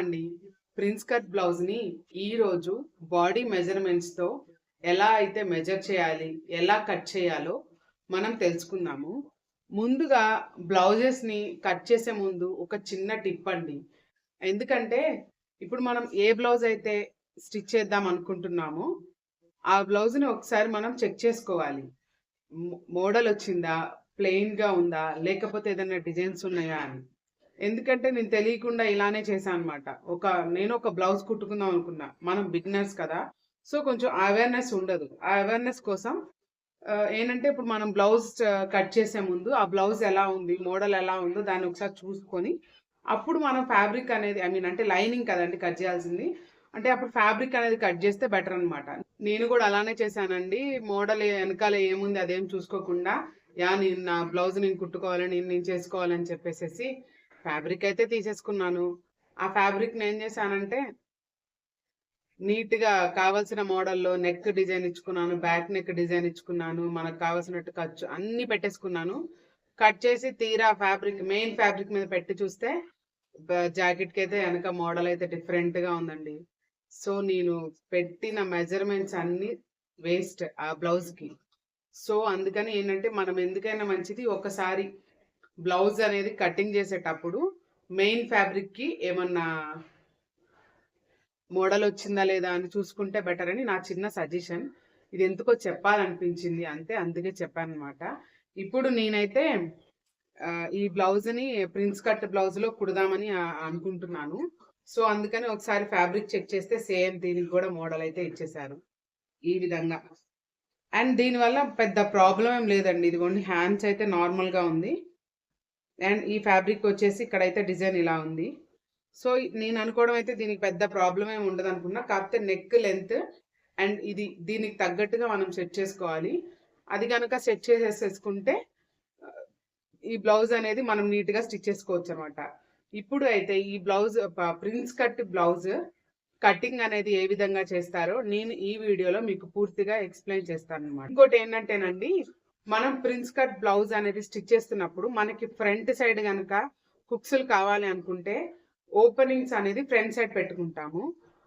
అండి. Prince cut బ్లౌజ్ని ఈరోజు బాడీ మెజర్మెంట్స్తో ఎలా అయితే మెజర్ చేయాలి ఎలా కట్ చేయాలో మనం తెలుసుకుందాము. ముందుగా బ్లౌజెస్ని కట్ చేసే ముందు ఒక చిన్న టిప్ అండి. ఎందుకంటే ఇప్పుడు మనం ఏ బ్లౌజ్ అయితే స్టిచ్ చేద్దాం అనుకుంటున్నామో ఆ బ్లౌజ్ని ఒకసారి మనం చెక్ చేసుకోవాలి. మోడల్ వచ్చిందా ప్లెయిన్గా ఉందా లేకపోతే ఏదైనా డిజైన్స్ ఉన్నాయా అని. ఎందుకంటే నేను తెలియకుండా ఇలానే చేశాను అనమాట ఒక నేను ఒక బ్లౌజ్ కుట్టుకుందాం అనుకున్నా. మనం బిగినర్స్ కదా. సో కొంచెం అవేర్నెస్ ఉండదు. ఆ అవేర్నెస్ కోసం ఏంటంటే ఇప్పుడు మనం బ్లౌజ్ కట్ చేసే ముందు ఆ బ్లౌజ్ ఎలా ఉంది మోడల్ ఎలా ఉందో దాన్ని ఒకసారి చూసుకొని అప్పుడు మనం ఫ్యాబ్రిక్ అనేది ఐ మీన్ అంటే లైనింగ్ కదండి కట్ చేయాల్సింది. అంటే అప్పుడు ఫ్యాబ్రిక్ అనేది కట్ చేస్తే బెటర్ అనమాట నేను కూడా అలానే చేశానండి. మోడల్ వెనకాల ఏముంది అదేం చూసుకోకుండా యా నేను నా బ్లౌజ్ నేను కుట్టుకోవాలని నేను నేను చేసుకోవాలని చెప్పేసేసి ఫ్యాబ్రిక్ అయితే తీసేసుకున్నాను. ఆ ఫ్యాబ్రిక్ నేను ఏం చేశానంటే నీట్గా కావాల్సిన మోడల్లో నెక్ డిజైన్ ఇచ్చుకున్నాను బ్యాక్ నెక్ డిజైన్ ఇచ్చుకున్నాను మనకు కావాల్సినట్టు ఖర్చు అన్ని పెట్టేసుకున్నాను. కట్ చేసి తీరా ఫ్యాబ్రిక్ మెయిన్ ఫ్యాబ్రిక్ మీద పెట్టి చూస్తే జాకెట్కి అయితే వెనక మోడల్ అయితే డిఫరెంట్గా ఉందండి. సో నేను పెట్టిన మెజర్మెంట్స్ అన్ని వేస్ట్ ఆ బ్లౌజ్కి సో అందుకని ఏంటంటే మనం ఎందుకైనా మంచిది ఒకసారి బ్లౌజ్ అనేది కటింగ్ చేసేటప్పుడు మెయిన్ ఫ్యాబ్రిక్కి ఏమన్నా మోడల్ వచ్చిందా లేదా అని చూసుకుంటే బెటర్ అని నా చిన్న సజెషన్. ఇది ఎందుకో చెప్పాలనిపించింది అంతే అందుకే చెప్పాను అనమాట ఇప్పుడు నేనైతే ఈ బ్లౌజ్ని ప్రిన్స్ కట్ బ్లౌజ్లో కుడదామని అనుకుంటున్నాను. సో అందుకని ఒకసారి ఫ్యాబ్రిక్ చెక్ చేస్తే సేమ్ దీనికి కూడా మోడల్ అయితే ఇచ్చేసారు ఈ విధంగా. అండ్ దీనివల్ల పెద్ద ప్రాబ్లం ఏం లేదండి. ఇదిగోండి హ్యాండ్స్ అయితే నార్మల్గా ఉంది. అండ్ ఈ ఫ్యాబ్రిక్ వచ్చేసి ఇక్కడైతే డిజైన్ ఇలా ఉంది. సో నేను అనుకోవడం అయితే దీనికి పెద్ద ప్రాబ్లం ఏమి ఉండదు అనుకున్నా. కాకపోతే నెక్ లెంత్ అండ్ ఇది దీనికి తగ్గట్టుగా మనం సెట్ చేసుకోవాలి. అది కనుక సెట్ చేసేసుకుంటే ఈ బ్లౌజ్ అనేది మనం నీట్గా స్టిచ్ చేసుకోవచ్చు అనమాట ఇప్పుడు అయితే ఈ blouse prince cut blouse cutting అనేది ఏ విధంగా చేస్తారో నేను ఈ వీడియోలో మీకు పూర్తిగా ఎక్స్ప్లెయిన్ చేస్తాను అనమాట ఇంకోటి ఏంటంటేనండి మనం ప్రిన్స్ కట్ బ్లౌజ్ అనేది స్టిచ్ చేస్తున్నప్పుడు మనకి ఫ్రంట్ సైడ్ కనుక కుక్స్లు కావాలి అనుకుంటే ఓపెనింగ్స్ అనేది ఫ్రంట్ సైడ్ పెట్టుకుంటాము.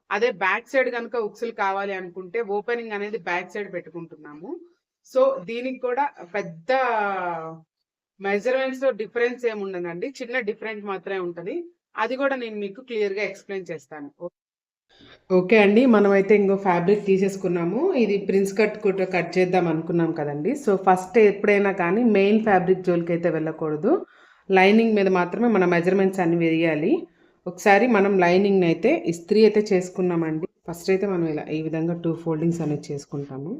అదే బ్యాక్ సైడ్ కనుక ఉక్సులు కావాలి అనుకుంటే ఓపెనింగ్ అనేది బ్యాక్ సైడ్ పెట్టుకుంటున్నాము. సో దీనికి కూడా పెద్ద మెజర్మెంట్స్లో డిఫరెన్స్ ఏమి ఉండదండి చిన్న డిఫరెంట్ మాత్రమే ఉంటది. అది కూడా నేను మీకు క్లియర్గా ఎక్స్ప్లెయిన్ చేస్తాను. ఓకే అండి మనమైతే ఇంకో ఫ్యాబ్రిక్ తీసేసుకున్నాము. ఇది ప్రిన్స్ కట్ కూడా కట్ చేద్దాం అనుకున్నాం కదండి. సో ఫస్ట్ ఎప్పుడైనా కానీ మెయిన్ ఫ్యాబ్రిక్ జోలికి అయితే వెళ్ళకూడదు. లైనింగ్ మీద మాత్రమే మన మెజర్మెంట్స్ అన్ని వేయాలి ఒకసారి మనం లైనింగ్ని అయితే ఇస్త్రీ అయితే చేసుకున్నామండి. ఫస్ట్ అయితే మనం ఇలా ఈ విధంగా టూ ఫోల్డింగ్స్ అనేది చేసుకుంటాము.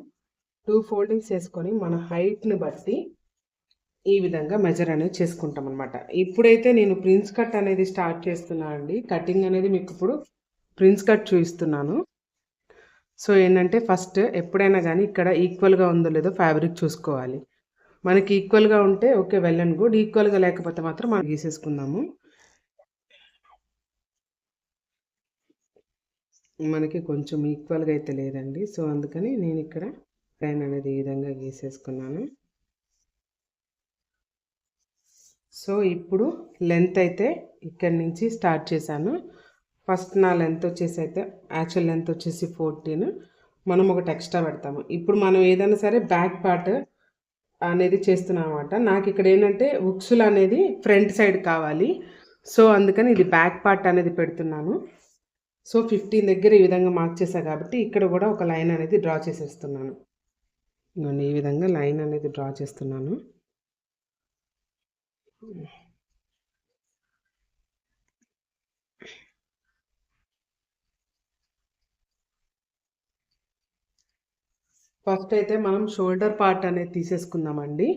టూ ఫోల్డింగ్స్ చేసుకొని మన హైట్ని బట్టి ఈ విధంగా మెజర్ అనేది చేసుకుంటాం అనమాట ఇప్పుడైతే నేను ప్రిన్స్ కట్ అనేది స్టార్ట్ చేస్తున్నాను అండి. కటింగ్ అనేది మీకు ఇప్పుడు ప్రిన్స్ కట్ చూపిస్తున్నాను. సో ఏంటంటే ఫస్ట్ ఎప్పుడైనా కానీ ఇక్కడ ఈక్వల్గా ఉందో లేదో ఫ్యాబ్రిక్ చూసుకోవాలి. మనకి ఈక్వల్గా ఉంటే ఓకే వెల్ అండ్ గుడ్. ఈక్వల్గా లేకపోతే మాత్రం మనం గీసేసుకుందాము. మనకి కొంచెం ఈక్వల్గా అయితే లేదండి. సో అందుకని నేను ఇక్కడ లైన్ అనేది ఈ విధంగా గీసేసుకున్నాను. సో ఇప్పుడు లెంత్ అయితే ఇక్కడి నుంచి స్టార్ట్ చేశాను. ఫస్ట్ నా లెంత్ వచ్చేసి అయితే యాక్చువల్ లెంత్ వచ్చేసి ఫోర్టీన్ మనం ఒకటి ఎక్స్ట్రా పెడతాము. ఇప్పుడు మనం ఏదైనా సరే బ్యాక్ పార్ట్ అనేది చేస్తున్నాం అనమాట నాకు ఇక్కడ ఏంటంటే ఉక్సులు అనేది ఫ్రంట్ సైడ్ కావాలి. సో అందుకని ఇది బ్యాక్ పార్ట్ అనేది పెడుతున్నాను. సో ఫిఫ్టీన్ దగ్గర ఈ విధంగా మార్క్ చేశా కాబట్టి ఇక్కడ కూడా ఒక లైన్ అనేది డ్రా చేసేస్తున్నాను. నేను ఈ విధంగా లైన్ అనేది డ్రా చేస్తున్నాను. ఫస్ట్ అయితే మనం షోల్డర్ పార్ట్ అనేది తీసేసుకుందామండి.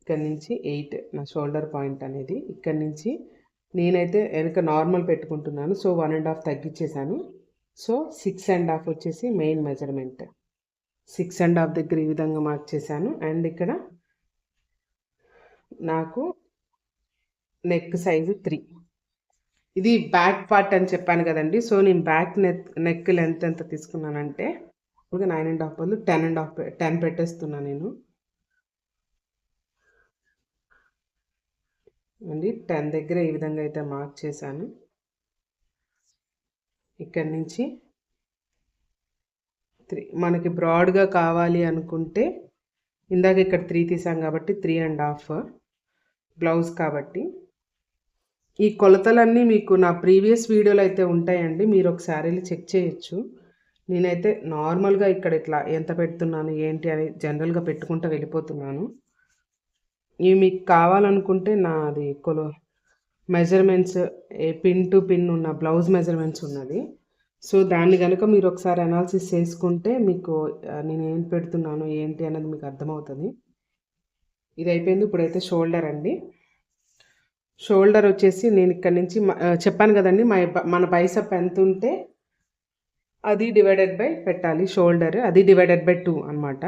ఇక్కడ నుంచి ఎయిట్ నా షోల్డర్ పాయింట్ అనేది. ఇక్కడ నుంచి నేనైతే వెనక నార్మల్ పెట్టుకుంటున్నాను. సో వన్ అండ్ హాఫ్ తగ్గించేశాను. సో సిక్స్ అండ్ హాఫ్ వచ్చేసి main measurement six and half దగ్గర ఈ విధంగా మార్క్ చేశాను. అండ్ ఇక్కడ నాకు నెక్ సైజు త్రీ ఇది బ్యాక్ పార్ట్ అని చెప్పాను కదండి. సో నేను బ్యాక్ నెక్ నెక్ లెంత్ ఎంత తీసుకున్నానంటే ఇప్పుడు నైన్ అండ్ హాఫ్ బదులు టెన్ అండ్ హాఫ్ టెన్ పెట్టేస్తున్నా నేను. అండి టెన్ దగ్గర ఈ విధంగా అయితే మార్క్ చేశాను. ఇక్కడి నుంచి త్రీ మనకి బ్రాడ్గా కావాలి అనుకుంటే ఇందాక ఇక్కడ త్రీ తీసాం కాబట్టి త్రీ అండ్ హాఫ్ బ్లౌజ్ కాబట్టి. ఈ కొలతలన్నీ మీకు నా ప్రీవియస్ వీడియోలో అయితే ఉంటాయండి. మీరు ఒకసారి చెక్ చేయొచ్చు. నేనైతే నార్మల్గా ఇక్కడ ఇట్లా ఎంత పెడుతున్నాను ఏంటి అని జనరల్గా పెట్టుకుంటూ వెళ్ళిపోతున్నాను. ఇవి మీకు కావాలనుకుంటే నాది కొలు మెజర్మెంట్స్ పిన్ టు పిన్ ఉన్న బ్లౌజ్ మెజర్మెంట్స్ ఉన్నది. సో దాన్ని కనుక మీరు ఒకసారి అనాలిసిస్ చేసుకుంటే మీకు నేను ఏం పెడుతున్నాను ఏంటి అనేది మీకు అర్థమవుతుంది. ఇది అయిపోయింది ఇప్పుడైతే షోల్డర్ అండి. షోల్డర్ వచ్చేసి నేను ఇక్కడ నుంచి చెప్పాను కదండి మా మన బైసప్ ఎంత ఉంటే అది డివైడెడ్ బై పెట్టాలి షోల్డర్ అది డివైడెడ్ బై టూ అనమాట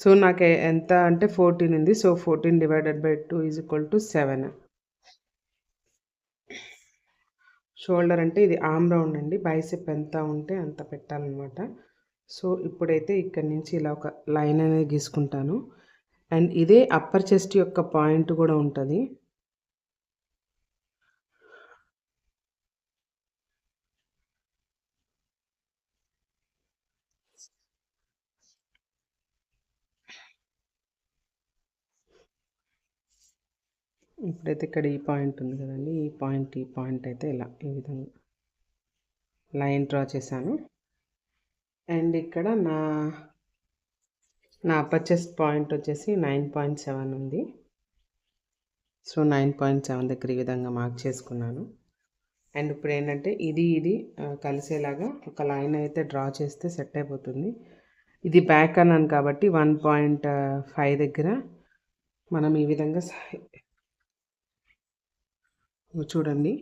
సో నాకు ఎంత అంటే ఫోర్టీన్ ఉంది. So fourteen divided by two is equal to seven shoulder అంటే ఇది ఆమ్ రౌండ్ అండి. బైసెప్ ఎంత ఉంటే అంత పెట్టాలన్నమాట. సో ఇప్పుడైతే ఇక్కడ నుంచి ఇలా ఒక లైన్ అనేది గీసుకుంటాను. అండ్ ఇదే అప్పర్ చెస్ట్ యొక్క పాయింట్ కూడా ఉంటుంది. ఇప్పుడైతే ఇక్కడ ఈ పాయింట్ ఉంది కదండి. ఈ పాయింట్ ఈ పాయింట్ అయితే ఇలా ఈ విధంగా లైన్ డ్రా చేశాను. అండ్ ఇక్కడ నా నా పర్చేస్ పాయింట్ వచ్చేసి నైన్ పాయింట్ సెవెన్ ఉంది. సో నైన్ పాయింట్ సెవెన్ దగ్గర ఈ విధంగా మార్క్ చేసుకున్నాను. అండ్ ఇప్పుడు ఏంటంటే ఇది ఇది కలిసేలాగా ఒక లైన్ అయితే డ్రా చేస్తే సెట్ అయిపోతుంది. ఇది బ్యాక్ అన్నాను కాబట్టి వన్ పాయింట్ ఫైవ్ దగ్గర మనం ఈ విధంగా చూడండి.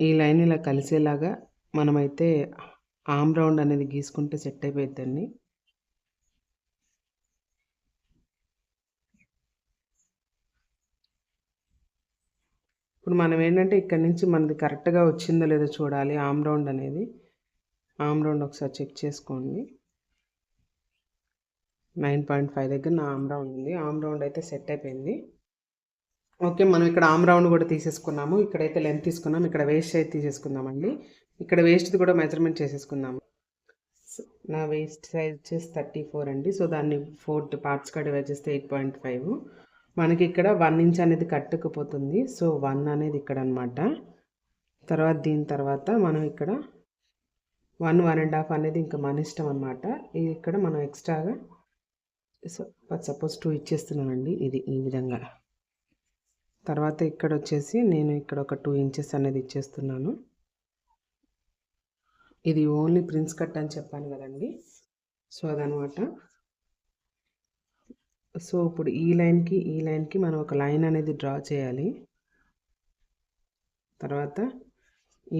ఈ లైన్ ఇలా కలిసేలాగా మనమైతే ఆమ్ రౌండ్ అనేది గీసుకుంటే సెట్ అయిపోద్దండి ఇప్పుడు మనం ఏంటంటే ఇక్కడ నుంచి మనది కరెక్ట్గా వచ్చిందో లేదో చూడాలి ఆమ్ రౌండ్ అనేది. ఆమ్ రౌండ్ ఒకసారి చెక్ చేసుకోండి. నైన్ పాయింట్ ఫైవ్ దగ్గర నా ఆమ్ రౌండ్ ఉంది. ఆమ్ రౌండ్ అయితే సెట్ అయిపోయింది. ఓకే మనం ఇక్కడ ఆమ్ రౌండ్ కూడా తీసేసుకున్నాము. ఇక్కడైతే లెంత్ తీసుకున్నాం. ఇక్కడ వేస్ట్ అయితే తీసేసుకుందామండి. ఇక్కడ వేస్ట్ది కూడా మెజర్మెంట్ చేసేసుకుందాము. నా వేస్ట్ సైజ్ వచ్చేసి థర్టీ ఫోర్ అండి. సో దాన్ని ఫోర్ పార్ట్స్గా డివైడ్ చేస్తే ఎయిట్ పాయింట్ ఫైవ్. మనకి ఇక్కడ వన్ ఇంచ్ అనేది కట్టుకుపోతుంది. సో వన్ అనేది ఇక్కడ అనమాట తర్వాత దీని తర్వాత మనం ఇక్కడ వన్ వన్ అండ్ హాఫ్ అనేది ఇంకా మన ఇష్టం అనమాట ఇది ఇక్కడ మనం ఎక్స్ట్రాగా సో సపోజ్ టూ ఇచ్చేస్తున్నామండి. ఇది ఈ విధంగా. తర్వాత ఇక్కడ వచ్చేసి నేను ఇక్కడ ఒక టూ ఇంచెస్ అనేది ఇచ్చేస్తున్నాను. ఇది ఓన్లీ ప్రిన్స్ కట్ అని చెప్పాను కదండి. సో అదనమాట. సో ఇప్పుడు ఈ లైన్కి ఈ లైన్కి మనం ఒక లైన్ అనేది డ్రా చేయాలి. తర్వాత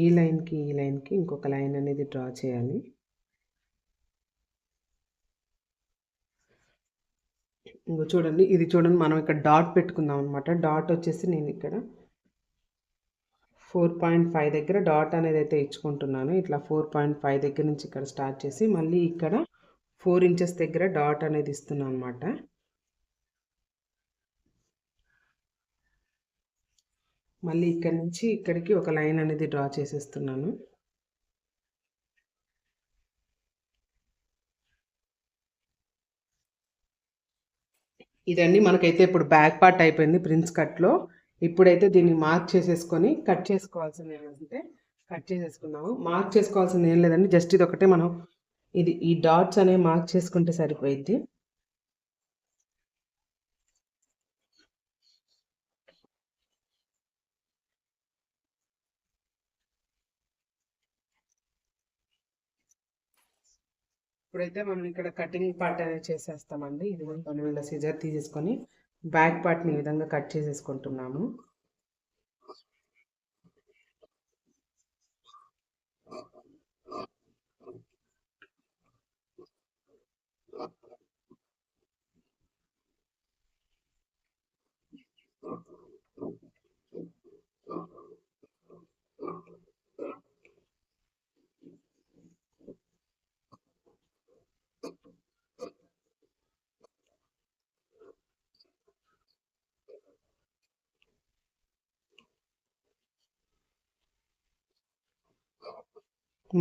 ఈ లైన్కి ఈ లైన్కి ఇంకొక లైన్ అనేది డ్రా చేయాలి. ఇంకో చూడండి ఇది చూడండి మనం ఇక్కడ డాట్ పెట్టుకుందాం అనమాట డాట్ వచ్చేసి నేను ఇక్కడ ఫోర్ పాయింట్ ఫైవ్ దగ్గర డాట్ అనేది అయితే ఇచ్చుకుంటున్నాను. ఇట్లా ఫోర్ పాయింట్ ఫైవ్ దగ్గర నుంచి ఇక్కడ స్టార్ట్ చేసి మళ్ళీ ఇక్కడ ఫోర్ ఇంచెస్ దగ్గర డాట్ అనేది ఇస్తున్నాను అనమాట మళ్ళీ ఇక్కడ నుంచి ఇక్కడికి ఒక లైన్ అనేది డ్రా చేసేస్తున్నాను. ఇదండి మనకైతే ఇప్పుడు బ్యాక్ పార్ట్ అయిపోయింది ప్రిన్స్ కట్లో. ఇప్పుడైతే దీన్ని మార్క్ చేసేసుకొని కట్ చేసుకోవాల్సింది ఏమంటే కట్ చేసేసుకున్నాము. మార్క్ చేసుకోవాల్సింది ఏం లేదండి జస్ట్ ఇది ఒకటే మనం ఇది ఈ డాట్స్ అనేవి మార్క్ చేసుకుంటే సరిపోయిద్ది. ఇప్పుడైతే మనం ఇక్కడ కటింగ్ పార్ట్ అనేది చేసేస్తామండి. ఇది మనం ఇలా సిజర్ తీసేసుకొని బ్యాక్ పార్ట్ని ఈ విధంగా కట్ చేసేసుకుంటున్నాము.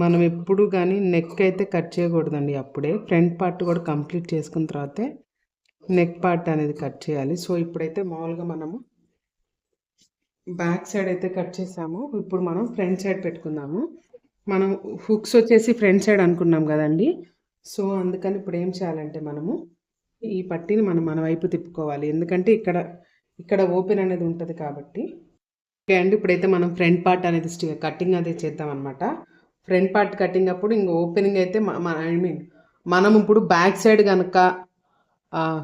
మనం ఎప్పుడు కానీ నెక్ అయితే కట్ చేయకూడదండి అప్పుడే. ఫ్రంట్ పార్ట్ కూడా కంప్లీట్ చేసుకున్న తర్వాతే నెక్ పార్ట్ అనేది కట్ చేయాలి. సో ఇప్పుడైతే మామూలుగా మనము బ్యాక్ సైడ్ అయితే కట్ చేసాము. ఇప్పుడు మనం ఫ్రంట్ సైడ్ పెట్టుకుందాము. మనం హుక్స్ వచ్చేసి ఫ్రంట్ సైడ్ అనుకున్నాం కదండి. సో అందుకని ఇప్పుడు ఏం చేయాలంటే మనము ఈ పట్టీని మనం మన వైపు తిప్పుకోవాలి. ఎందుకంటే ఇక్కడ ఇక్కడ ఓపెన్ అనేది ఉంటుంది కాబట్టి. ఓకే అండి ఇప్పుడైతే మనం ఫ్రంట్ పార్ట్ అనేది కటింగ్ అనేది చేద్దాం అనమాట ఫ్రంట్ పార్ట్ కటింగ్ అప్పుడు ఇంక ఓపెనింగ్ అయితే ఐ మీన్ మనం ఇప్పుడు బ్యాక్ సైడ్ కనుక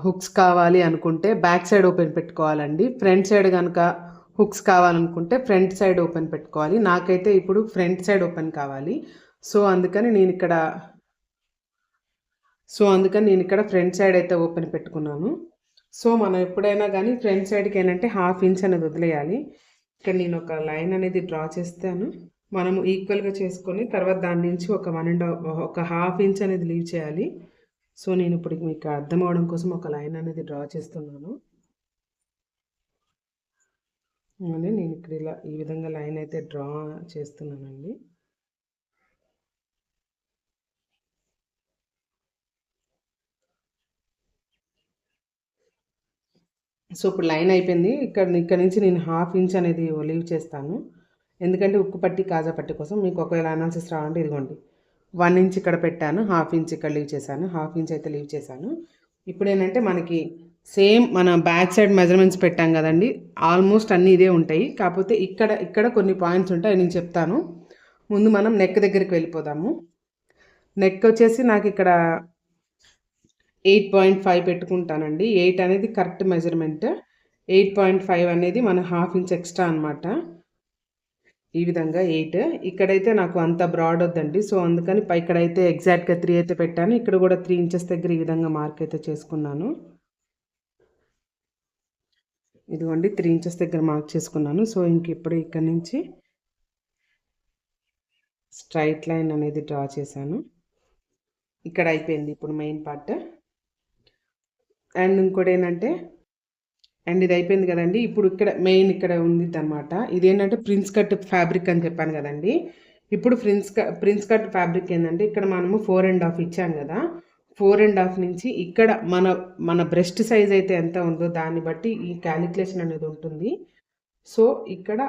హుక్స్ కావాలి అనుకుంటే బ్యాక్ సైడ్ ఓపెన్ పెట్టుకోవాలండి. ఫ్రంట్ సైడ్ కనుక హుక్స్ కావాలనుకుంటే ఫ్రంట్ సైడ్ ఓపెన్ పెట్టుకోవాలి. నాకైతే ఇప్పుడు ఫ్రంట్ సైడ్ ఓపెన్ కావాలి. సో అందుకని నేను ఇక్కడ సో అందుకని నేను ఇక్కడ ఫ్రంట్ సైడ్ అయితే ఓపెన్ పెట్టుకున్నాను. సో మనం ఎప్పుడైనా కానీ ఫ్రంట్ సైడ్కి ఏంటంటే హాఫ్ ఇంచ్ అనేది వదిలేయాలి. ఇక్కడ నేను ఒక లైన్ అనేది డ్రా చేస్తాను. మనము ఈక్వల్గా చేసుకొని తర్వాత దాని నుంచి ఒక వన్ అండ్ ఒక హాఫ్ ఇంచ్ అనేది లీవ్ చేయాలి. సో నేను ఇప్పుడు మీకు అర్థం అవడం కోసం ఒక లైన్ అనేది డ్రా చేస్తున్నాను. అని నేను ఇక్కడ ఇలా ఈ విధంగా లైన్ అయితే డ్రా చేస్తున్నానండి. సో ఇప్పుడు లైన్ అయిపోయింది. ఇక్కడ ఇక్కడ నుంచి నేను హాఫ్ ఇంచ్ అనేది లీవ్ చేస్తాను. ఎందుకంటే ఉక్కు పట్టి కాజా పట్టి కోసం మీకు ఒకవేళ అనాలిసిస్ రావాలంటే ఇదిగోండి. వన్ ఇంచ్ ఇక్కడ పెట్టాను హాఫ్ ఇంచ్ ఇక్కడ లీవ్ చేశాను హాఫ్ ఇంచ్ అయితే లీవ్ చేశాను. ఇప్పుడు ఏంటంటే మనకి సేమ్ మన బ్యాక్ సైడ్ మెజర్మెంట్స్ పెట్టాం కదండి ఆల్మోస్ట్ అన్నీ ఇదే ఉంటాయి. కాకపోతే ఇక్కడ ఇక్కడ కొన్ని పాయింట్స్ ఉంటాయి నేను చెప్తాను. ముందు మనం నెక్ దగ్గరికి వెళ్ళిపోదాము. నెక్ వచ్చేసి నాకు ఇక్కడ ఎయిట్ పాయింట్ ఫైవ్ పెట్టుకుంటానండి. ఎయిట్ అనేది correct measurement eight point five అనేది మన హాఫ్ ఇంచ్ ఎక్స్ట్రా అనమాట ఈ విధంగా ఎయిట్. ఇక్కడైతే నాకు అంత బ్రాడ్ వద్దండి. సో అందుకని ఇక్కడైతే ఎగ్జాక్ట్గా త్రీ అయితే పెట్టాను. ఇక్కడ కూడా త్రీ ఇంచెస్ దగ్గర ఈ విధంగా మార్క్ అయితే చేసుకున్నాను. ఇదిగోండి త్రీ ఇంచెస్ దగ్గర మార్క్ చేసుకున్నాను. సో ఇంక ఇప్పుడు ఇక్కడ నుంచి స్ట్రైట్ లైన్ అనేది డ్రా చేశాను. ఇక్కడ అయిపోయింది ఇప్పుడు మెయిన్ పార్ట్ అండ్ ఇంకోటి ఏంటంటే అండ్ ఇది అయిపోయింది కదండి. ఇప్పుడు ఇక్కడ మెయిన్ ఇక్కడ ఉంది అనమాట ఇదేంటంటే ప్రిన్స్ కట్ ఫ్యాబ్రిక్ అని చెప్పాను కదండి. ఇప్పుడు ప్రిన్స్ ప్రిన్స్ కట్ ఫ్యాబ్రిక్ ఏంటంటే ఇక్కడ మనము ఫోర్ అండ్ హాఫ్ ఇచ్చాం కదా. ఫోర్ అండ్ హాఫ్ నుంచి ఇక్కడ మన మన బ్రెస్ట్ సైజ్ అయితే ఎంత ఉందో దాన్ని బట్టి ఈ క్యాలిక్యులేషన్ అనేది ఉంటుంది. సో ఇక్కడ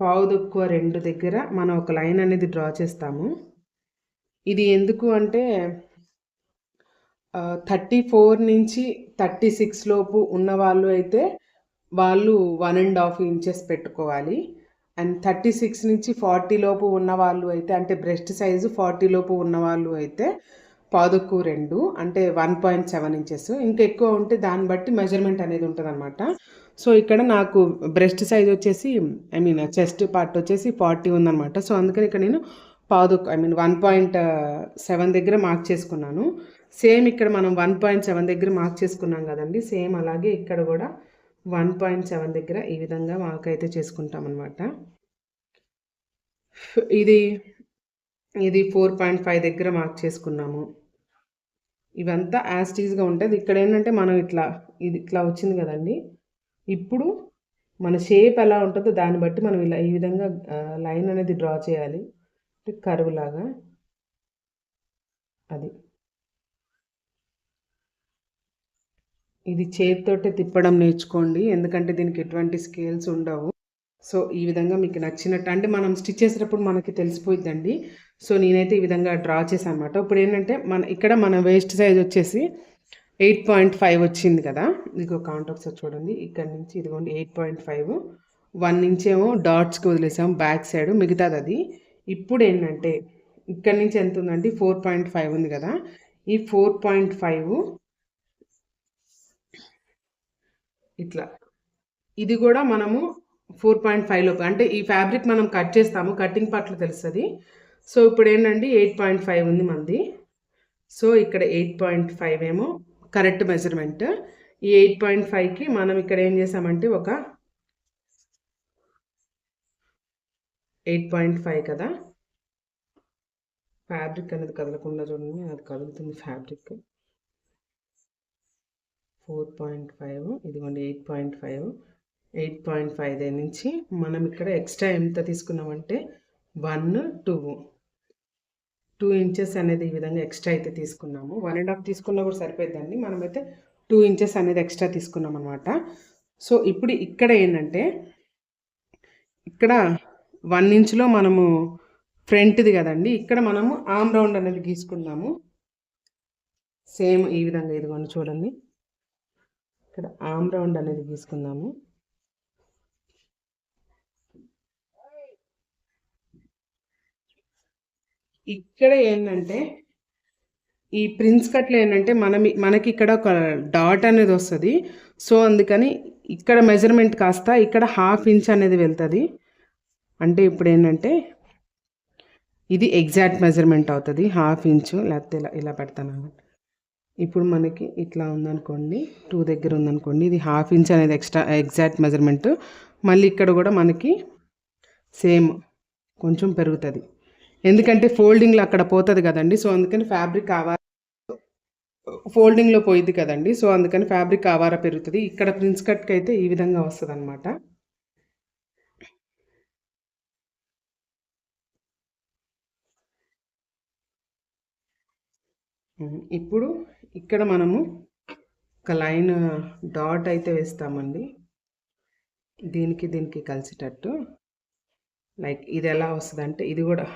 పావు తక్కువ రెండు దగ్గర మనం ఒక లైన్ అనేది డ్రా చేస్తాము. ఇది ఎందుకు అంటే థర్టీ ఫోర్ నుంచి థర్టీ సిక్స్ లోపు ఉన్న వాళ్ళు అయితే వాళ్ళు వన్ అండ్ హాఫ్ ఇంచెస్ పెట్టుకోవాలి. అండ్ థర్టీ సిక్స్ నుంచి ఫార్టీ లోపు ఉన్న వాళ్ళు అయితే అంటే బ్రెస్ట్ సైజు ఫార్టీ లోపు ఉన్న వాళ్ళు అయితే పాదుకు రెండు అంటే వన్ పాయింట్ సెవెన్ ఇంచెస్. ఇంకా ఎక్కువ ఉంటే దాన్ని బట్టి మెజర్మెంట్ అనేది ఉంటుంది అనమాట సో ఇక్కడ నాకు బ్రెస్ట్ సైజ్ వచ్చేసి ఐ మీన్ చెస్ట్ పార్ట్ వచ్చేసి ఫార్టీ ఉందన్నమాట. సో అందుకని ఇక్కడ నేను పాదు I mean one point seven దగ్గర మార్క్ చేసుకున్నాను. సేమ్ ఇక్కడ మనం వన్ పాయింట్ సెవెన్ దగ్గర మార్క్ చేసుకున్నాం కదండి. సేమ్ అలాగే ఇక్కడ కూడా వన్ పాయింట్ సెవెన్ దగ్గర ఈ విధంగా మార్క్ అయితే చేసుకుంటాం అనమాట ఇది ఇది ఫోర్ పాయింట్ ఫైవ్ దగ్గర మార్క్ చేసుకున్నాము. ఇవంతా యాస్టీజ్గా ఉంటుంది. ఇక్కడ ఏంటంటే మనం ఇట్లా ఇది ఇట్లా వచ్చింది కదండి. ఇప్పుడు మన షేప్ ఎలా ఉంటుందో దాన్ని బట్టి మనం ఇలా ఈ విధంగా లైన్ అనేది డ్రా చేయాలి. కరువు లాగా. అది. ఇది చేతితోటే తిప్పడం నేర్చుకోండి. ఎందుకంటే దీనికి ఎటువంటి స్కేల్స్ ఉండవు. సో ఈ విధంగా మీకు నచ్చినట్టు అంటే మనం స్టిచ్ చేసేటప్పుడు మనకి తెలిసిపోయిద్దండి. సో నేనైతే ఈ విధంగా డ్రా చేశాను అనమాట ఇప్పుడు ఏంటంటే మన ఇక్కడ మన వేస్ట్ సైజ్ వచ్చేసి ఎయిట్ పాయింట్ ఫైవ్ వచ్చింది కదా. ఇదిగో కౌంట్ ఒకసారి చూడండి. ఇక్కడ నుంచి ఇదిగోండి ఎయిట్ పాయింట్ ఫైవ్. వన్ ఏమో డాట్స్కి వదిలేసాం బ్యాక్ సైడ్. మిగతాది అది ఇప్పుడు ఏంటంటే ఇక్కడ నుంచి ఎంత ఉందంటే ఫోర్ పాయింట్ ఫైవ్ ఉంది కదా. ఈ ఫోర్ పాయింట్ ఫైవ్ ఇట్లా. ఇది కూడా మనము ఫోర్ పాయింట్ ఫైవ్ లోపు అంటే ఈ ఫ్యాబ్రిక్ మనం కట్ చేస్తాము కటింగ్ పార్ట్లో తెలుస్తుంది. సో ఇప్పుడు ఏంటండి ఎయిట్ పాయింట్ ఫైవ్ ఉంది మంది సో ఇక్కడ ఎయిట్ పాయింట్ ఫైవ్ ఏమో కరెక్ట్ మెజర్మెంట్. ఈ ఎయిట్ పాయింట్ ఫైవ్కి మనం ఇక్కడ ఏం చేసామంటే ఒక ఎయిట్ పాయింట్ ఫైవ్ కదా. ఫ్యాబ్రిక్ అనేది కదలకుండా చూడండి అది కదులుతుంది ఫ్యాబ్రిక్. ఫోర్ పాయింట్ ఫైవ్ ఇదిగోండి eight point five. Eight point five నుంచి మనం ఇక్కడ ఎక్స్ట్రా ఎంత తీసుకున్నామంటే వన్ టూ. టూ ఇంచెస్ అనేది ఈ విధంగా ఎక్స్ట్రా అయితే తీసుకున్నాము. వన్ అండ్ హాఫ్ తీసుకున్నా కూడా సరిపోద్దండి మనమైతే టూ ఇంచెస్ అనేది ఎక్స్ట్రా తీసుకున్నాం అనమాట సో ఇప్పుడు ఇక్కడ ఏంటంటే ఇక్కడ వన్ ఇంచ్లో మనము ఫ్రంట్ది కదండి ఇక్కడ మనము ఆమ్ రౌండ్ అనేది గీసుకున్నాము. సేమ్ ఈ విధంగా ఇదిగోండి చూడండి. ఇక్కడ ఆమ్ రౌండ్ అనేది గీసుకుందాము. ఇక్కడ ఏంటంటే ఈ ప్రిన్స్ కట్లో ఏంటంటే మనం మనకి ఇక్కడ ఒక డాట్ అనేది వస్తుంది. సో అందుకని ఇక్కడ మెజర్మెంట్ కాస్త ఇక్కడ హాఫ్ ఇంచ్ అనేది వెళ్తుంది. అంటే ఇప్పుడు ఏంటంటే ఇది ఎగ్జాక్ట్ మెజర్మెంట్ అవుతుంది హాఫ్ ఇంచు లేకపోతే ఇలా ఇలా పెడతాను ఇప్పుడు మనకి ఇట్లా ఉందనుకోండి టూ దగ్గర ఉందనుకోండి ఇది హాఫ్ ఇంచ్ అనేది ఎక్స్ట్రా ఎగ్జాక్ట్ మెజర్మెంట్ మళ్ళీ ఇక్కడ కూడా మనకి సేమ్ కొంచెం పెరుగుతుంది. ఎందుకంటే ఫోల్డింగ్లో అక్కడ పోతుంది కదండి సో అందుకని ఫ్యాబ్రిక్ ఆవార ఫోల్డింగ్లో పోయిద్ది కదండి సో అందుకని ఫ్యాబ్రిక్ ఆవార పెరుగుతుంది. ఇక్కడ ప్రిన్స్ కట్కి అయితే ఈ విధంగా వస్తుంది అనమాట ఇప్పుడు ఇక్కడ మనము ఒక లైన్ డాట్ అయితే వేస్తామండి. దీనికి దీనికి కలిసేటట్టు. లైక్ ఇది ఎలా వస్తుంది అంటే ఇది కూడా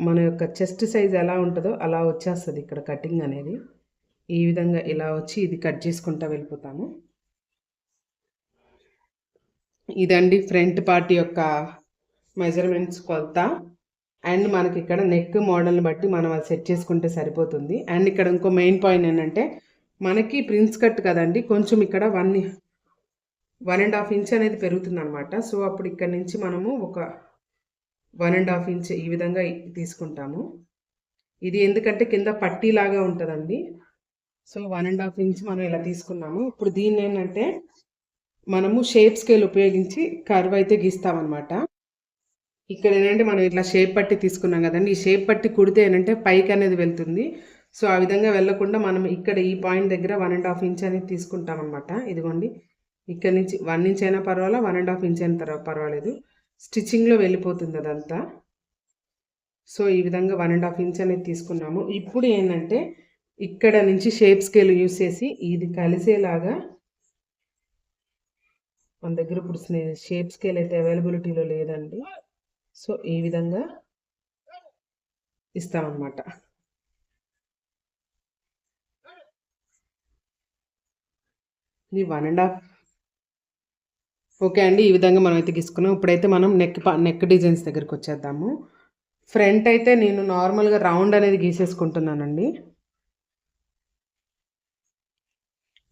మన యొక్క చెస్ట్ సైజ్ ఎలా ఉంటుందో అలా వచ్చేస్తుంది ఇక్కడ కటింగ్ అనేది. ఈ విధంగా ఇలా వచ్చి ఇది కట్ చేసుకుంటా వెళ్ళిపోతాము. ఇదండి ఫ్రంట్ పార్ట్ యొక్క మెజర్మెంట్స్ కొలత. అండ్ మనకి ఇక్కడ నెక్ మోడల్ని బట్టి మనం అది సెట్ చేసుకుంటే సరిపోతుంది. అండ్ ఇక్కడ ఇంకో మెయిన్ పాయింట్ ఏంటంటే మనకి ప్రిన్స్ కట్ కదండి కొంచెం ఇక్కడ one one and half inch అనేది పెరుగుతుంది అనమాట సో అప్పుడు ఇక్కడ నుంచి మనము ఒక వన్ అండ్ హాఫ్ ఇంచ్ ఈ విధంగా తీసుకుంటాము. ఇది ఎందుకంటే కింద పట్టీలాగా ఉంటుందండి. So one and half inch మనం ఇలా తీసుకున్నాము. ఇప్పుడు దీన్ని ఏంటంటే మనము షేప్ స్కేల్ ఉపయోగించి కర్వ్ అయితే గీస్తామన్నమాట. ఇక్కడ ఏంటంటే మనం ఇట్లా షేప్ పట్టి తీసుకున్నాం కదండి. ఈ షేప్ పట్టి కుడితే ఏంటంటే పైకి అనేది వెళ్తుంది. సో ఆ విధంగా వెళ్ళకుండా మనం ఇక్కడ ఈ పాయింట్ దగ్గర వన్ అండ్ హాఫ్ ఇంచ్ అనేది తీసుకుంటాం అనమాట ఇదిగోండి. ఇక్కడ నుంచి వన్ ఇంచ్ అయినా పర్వాలా వన్ అండ్ హాఫ్ ఇంచ్ అయినా పర్వాలేదు. స్టిచ్చింగ్లో వెళ్ళిపోతుంది అదంతా. సో ఈ విధంగా వన్ అండ్ హాఫ్ ఇంచ్ అనేది తీసుకున్నాము. ఇప్పుడు ఏంటంటే ఇక్కడ నుంచి షేప్ స్కేల్ యూస్ చేసి ఇది కలిసేలాగా మన దగ్గర ఇప్పుడు షేప్ స్కేల్ అయితే అవైలబిలిటీలో లేదండి. సో ఈ విధంగా ఇస్తామన్నమాట. ఇది వన్ అండ్ హాఫ్ ఓకే అండి ఈ విధంగా మనం అయితే గీసుకున్నాం. ఇప్పుడైతే మనం నెక్ నెక్ డిజైన్స్ దగ్గరికి వచ్చేద్దాము. ఫ్రంట్ అయితే నేను నార్మల్గా రౌండ్ అనేది గీసేసుకుంటున్నానండి.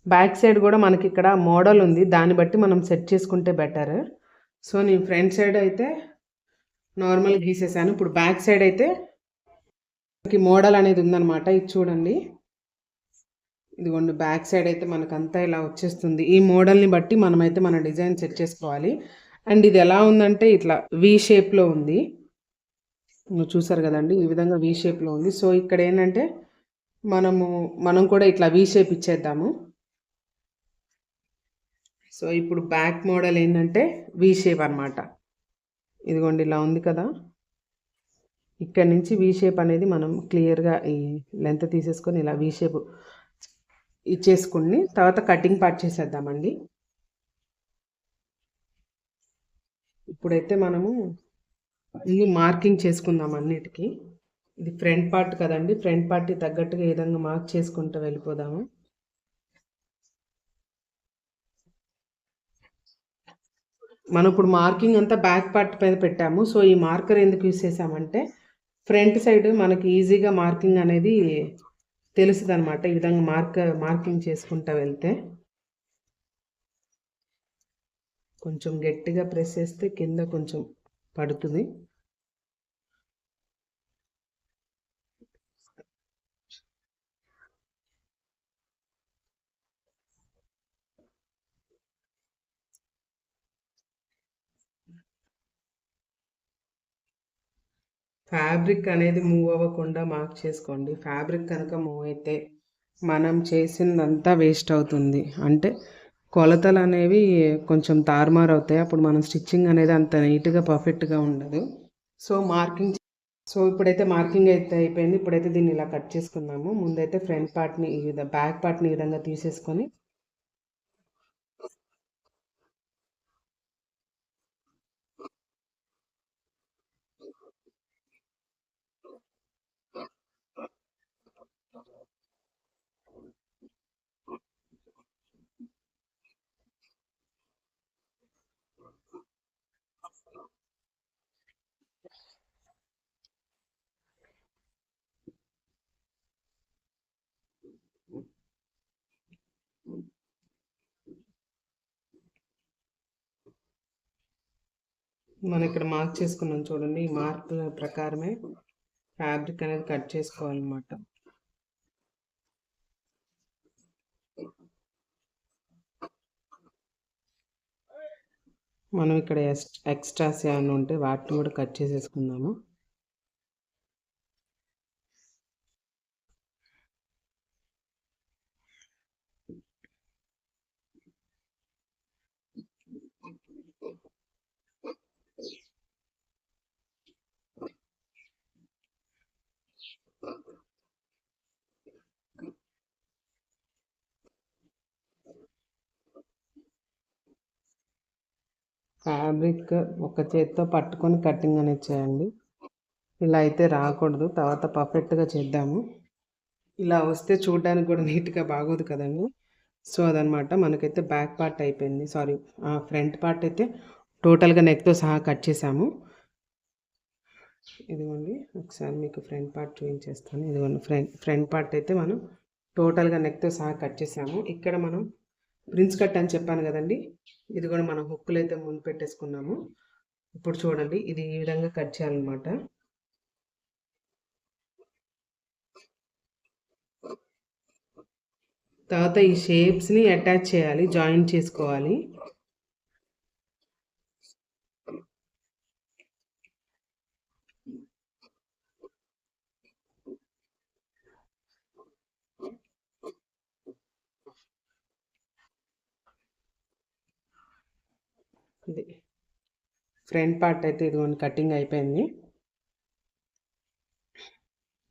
బ్యాక్ సైడ్ కూడా మనకి ఇక్కడ మోడల్ ఉంది. దాన్ని బట్టి మనం సెట్ చేసుకుంటే బెటర్ సో నేను ఫ్రంట్ సైడ్ అయితే నార్మల్ గీసేసాను. ఇప్పుడు బ్యాక్ సైడ్ అయితే మనకి మోడల్ అనేది ఉందనమాట ఇది చూడండి. ఇదిగోండి బ్యాక్ సైడ్ అయితే మనకంతా ఇలా వచ్చేస్తుంది. ఈ మోడల్ని బట్టి మనమైతే మన డిజైన్ సెట్ చేసుకోవాలి. అండ్ ఇది ఎలా ఉందంటే ఇట్లా వి షేప్లో ఉంది. చూసారు కదండి? ఈ విధంగా వి షేప్లో ఉంది. సో ఇక్కడ ఏంటంటే మనము మనం కూడా ఇట్లా వి షేప్ ఇచ్చేద్దాము. సో ఇప్పుడు బ్యాక్ మోడల్ ఏంటంటే వి షేప్ అనమాట ఇదిగోండి ఇలా ఉంది కదా. ఇక్కడ నుంచి వీ షేప్ అనేది మనం క్లియర్గా ఈ లెంత్ తీసేసుకొని ఇలా వి షేప్ ఇచ్చేసుకుని తర్వాత కటింగ్ పార్ట్ చేసేద్దామండి. ఇప్పుడైతే మనము ఇది మార్కింగ్ చేసుకుందాం అన్నిటికీ. ఇది ఫ్రంట్ పార్ట్ కదండి ఫ్రంట్ పార్ట్ తగ్గట్టుగా ఏ విధంగా మార్క్ చేసుకుంటూ వెళ్ళిపోదాము. మనం ఇప్పుడు మార్కింగ్ అంతా బ్యాక్ పార్ట్ పైన పెట్టాము. సో ఈ మార్కర్ ఎందుకు యూస్ చేసామంటే ఫ్రంట్ సైడ్ మనకి ఈజీగా మార్కింగ్ అనేది తెలుస్తుంది అనమాట ఈ విధంగా మార్క మార్కింగ్ చేసుకుంటా వెళ్తే కొంచెం గట్టిగా ప్రెస్ చేస్తే కింద కొంచెం పడుతుంది. ఫ్యాబ్రిక్ అనేది మూవ్ అవ్వకుండా మార్క్ చేసుకోండి. ఫ్యాబ్రిక్ కనుక మూవ్ అయితే మనం చేసిందంతా వేస్ట్ అవుతుంది. అంటే కొలతలు అనేవి కొంచెం తారుమారు అవుతాయి. అప్పుడు మనం స్టిచ్చింగ్ అనేది అంత నీట్గా పర్ఫెక్ట్గా ఉండదు. సో మార్కింగ్ సో ఇప్పుడైతే మార్కింగ్ అయితే అయిపోయింది. ఇప్పుడైతే దీన్ని ఇలా కట్ చేసుకున్నాము ముందైతే ఫ్రంట్ పార్ట్ని ఈ విధంగా బ్యాక్ పార్ట్ని ఈ విధంగా తీసేసుకొని మనం ఇక్కడ మార్క్ చేసుకున్నాం చూడండి. ఈ మార్కుల ప్రకారమే ఫ్యాబ్రిక్ అనేది కట్ చేసుకోవాలన్నమాట. మనం ఇక్కడ ఎక్స్ట్రాస్ ఏమైనా ఉంటే వాటిని కూడా కట్ చేసేసుకుందాము. ఫ్యాబ్రిక్ ఒక చేత్తో పట్టుకొని కటింగ్ అనేది చేయండి. ఇలా అయితే రాకూడదు. తర్వాత పర్ఫెక్ట్గా చేద్దాము. ఇలా వస్తే చూడడానికి కూడా నీట్గా బాగోదు కదండి. సో అదనమాట. మనకైతే బ్యాక్ పార్ట్ అయిపోయింది. సారీ ఫ్రంట్ పార్ట్ అయితే టోటల్గా నెక్తో సహా కట్ చేసాము. ఇదిగోండి. ఒకసారి మీకు ఫ్రంట్ పార్ట్ చూపించేస్తాను. ఇదిగోండి. ఫ్రంట్ ఫ్రంట్ పార్ట్ అయితే మనం టోటల్గా నెక్తో సహా కట్ చేసాము. ఇక్కడ మనం ప్రిన్స్ కట్ అని చెప్పాను కదండి. ఇది కూడా మనం హుక్కులు అయితే ముందు పెట్టేసుకున్నాము. ఇప్పుడు చూడండి ఇది ఈ విధంగా కట్ చేయాలన్నమాట. తర్వాత ఈ షేప్స్ని అటాచ్ చేయాలి జాయిన్ చేసుకోవాలి ఇది ఫ్రంట్ పార్ట్ అయితే ఇదిగోండి కటింగ్ అయిపోయింది.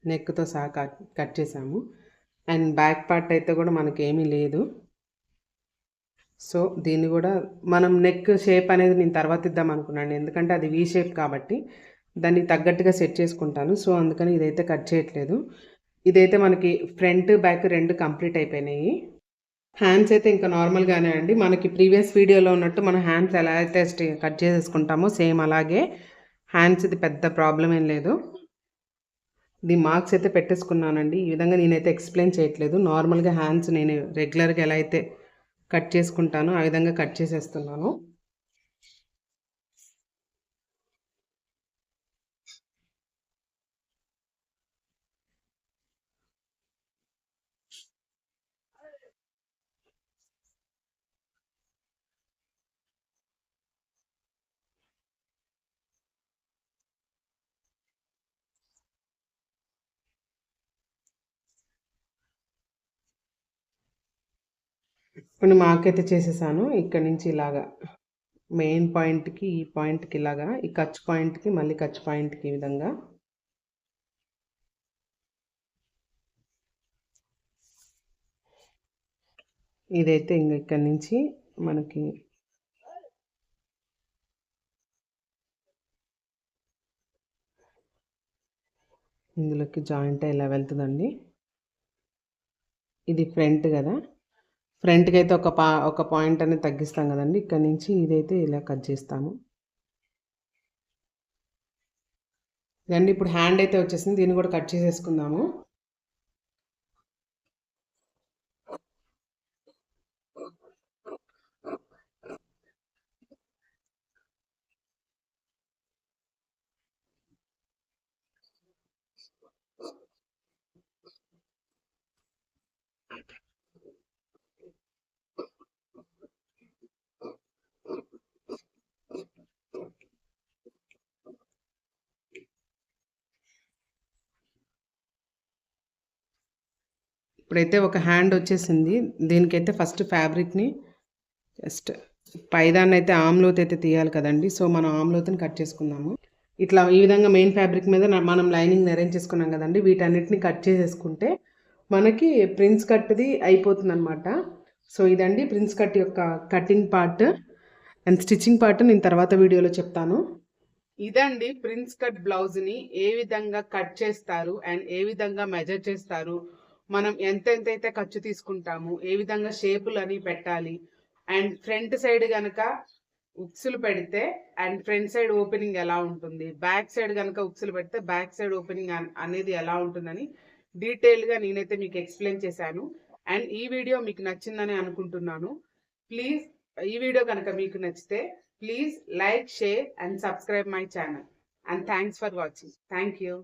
నెక్తో సహా కట్ కట్ చేసాము. అండ్ బ్యాక్ పార్ట్ అయితే కూడా మనకి ఏమీ లేదు. సో దీన్ని కూడా మనం నెక్ షేప్ అనేది నేను తర్వాత ఇద్దాం అనుకున్నాను. ఎందుకంటే అది వీ షేప్ కాబట్టి దాన్ని తగ్గట్టుగా సెట్ చేసుకుంటాను. సో అందుకని ఇదైతే కట్ చేయట్లేదు. ఇదైతే మనకి ఫ్రంట్ బ్యాక్ రెండు కంప్లీట్ అయిపోయినాయి. హ్యాండ్స్ అయితే ఇంకా నార్మల్గానే అండి. మనకి ప్రీవియస్ వీడియోలో ఉన్నట్టు మన హ్యాండ్స్ ఎలా అయితే కట్ చేసేసుకుంటామో సేమ్ అలాగే హ్యాండ్స్ ఇది పెద్ద ప్రాబ్లం ఏం లేదు. ఇది మార్క్స్ అయితే పెట్టేసుకున్నానండి. ఈ విధంగా నేనైతే ఎక్స్ప్లెయిన్ చేయట్లేదు. నార్మల్గా హ్యాండ్స్ నేను రెగ్యులర్గా ఎలా అయితే కట్ చేసుకుంటానో ఆ విధంగా కట్ చేసేస్తున్నాను. కొన్ని మార్క్ అయితే చేసేసాను. ఇక్కడ నుంచి ఇలాగా మెయిన్ పాయింట్కి ఈ పాయింట్కి ఇలాగా ఈ ఖర్చు పాయింట్కి మళ్ళీ ఖర్చు పాయింట్కి ఈ విధంగా. ఇదైతే ఇంక ఇక్కడ నుంచి మనకి ఇందులోకి జాయింట్ ఇలా వెళ్తుందండి. ఇది ఫ్రంట్ కదా. ఫ్రంట్కి అయితే ఒక పా ఒక పాయింట్ అనేది తగ్గిస్తాం కదండి. ఇక్కడ నుంచి ఇదైతే ఇలా కట్ చేస్తాము. ఇదండి ఇప్పుడు హ్యాండ్ అయితే వచ్చేసింది. దీన్ని కూడా కట్ చేసేసుకుందాము. ఇప్పుడైతే ఒక హ్యాండ్ వచ్చేసింది. దీనికైతే ఫస్ట్ ఫ్యాబ్రిక్ని జస్ట్ పైదాన్ని అయితే ఆమ్లోత్ అయితే తీయాలి కదండి. సో మనం ఆమ్లోత్ని కట్ చేసుకుందాము. ఇట్లా ఈ విధంగా మెయిన్ ఫ్యాబ్రిక్ మీద మనం లైనింగ్ అరేంజ్ చేసుకున్నాం కదండి. వీటన్నిటిని కట్ చేసేసుకుంటే మనకి ప్రిన్స్ కట్ది అయిపోతుంది అనమాట సో ఇదండి ప్రిన్స్ కట్ యొక్క cutting part and stitching part నేను తర్వాత వీడియోలో చెప్తాను. ఇదండి ప్రిన్స్ కట్ బ్లౌజ్ని ఏ విధంగా కట్ చేస్తారు అండ్ ఏ విధంగా మెజర్ చేస్తారు. మనం ఎంత ఖర్చు తీసుకుంటాము ఏ విధంగా షేపులు అని పెట్టాలి అండ్ ఫ్రంట్ సైడ్ కనుక ఉక్సులు పెడితే అండ్ ఫ్రంట్ సైడ్ ఓపెనింగ్ ఎలా ఉంటుంది బ్యాక్ సైడ్ కనుక ఉక్సులు పెడితే బ్యాక్ సైడ్ ఓపెనింగ్ అనేది ఎలా ఉంటుందని డీటెయిల్గా నేనైతే మీకు ఎక్స్ప్లెయిన్ చేశాను. అండ్ ఈ వీడియో మీకు నచ్చిందని అనుకుంటున్నాను. ప్లీజ్ ఈ వీడియో కనుక మీకు నచ్చితే please like share and subscribe my channel. And thanks for watching. Thank you.